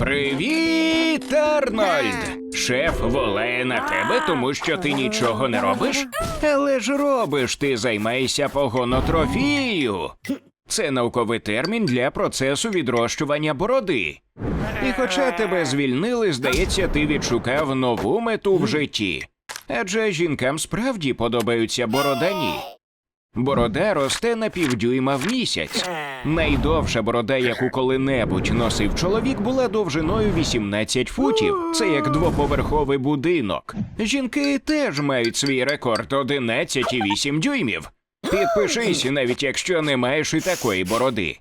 Привіт, Арнольд! Шеф волає на тебе, тому що ти нічого не робиш? Але ж робиш, ти займаєшся погонотрофією. Це науковий термін для процесу відрощування бороди. І хоча тебе звільнили, здається, ти відшукав нову мету в житті. Адже жінкам справді подобаються бородані. Борода росте на півдюйма в місяць. Найдовша борода, яку коли-небудь носив чоловік, була довжиною 18 футів. Це як двоповерховий будинок. Жінки теж мають свій рекорд 11,8 дюймів. Підпишись, навіть якщо не маєш і такої бороди.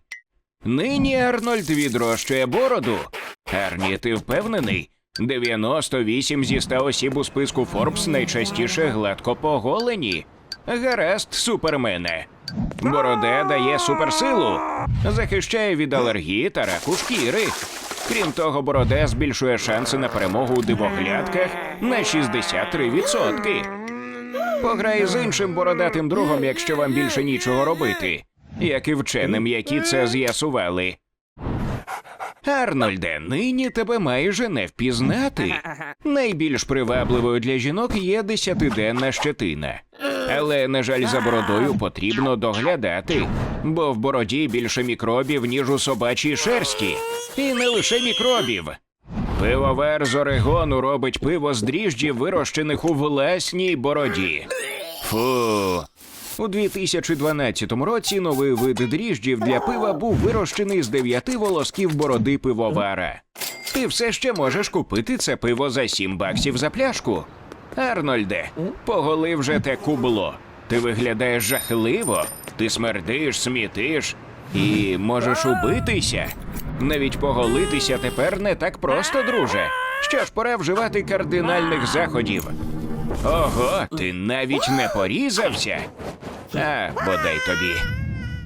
Нині Арнольд відрощує бороду. Арні, ти впевнений? 98 зі 100 осіб у списку Форбс найчастіше гладко поголені. Гаразд, супермене. Борода дає суперсилу, захищає від алергії та раку шкіри. Крім того, борода збільшує шанси на перемогу у дивоглядках на 63%. Пограй з іншим бородатим другом, якщо вам більше нічого робити, як і вченим, які це з'ясували. Арнольде, нині тебе майже не впізнати. Найбільш привабливою для жінок є десятиденна щетина. Але, на жаль, за бородою потрібно доглядати, бо в бороді більше мікробів, ніж у собачій шерсті. І не лише мікробів. Пивовар з Орегону робить пиво з дріжджів, вирощених у власній бороді. Фу. У 2012 році новий вид дріжджів для пива був вирощений з дев'яти волосків бороди пивовара. Ти все ще можеш купити це пиво за 7 баксів за пляшку. Арнольде, поголи вже те кубло. Ти виглядаєш жахливо, ти смердиш, смітиш і можеш убитися. Навіть поголитися тепер не так просто, друже. Що ж, пора вживати кардинальних заходів. Ого, ти навіть не порізався. А, бодай тобі.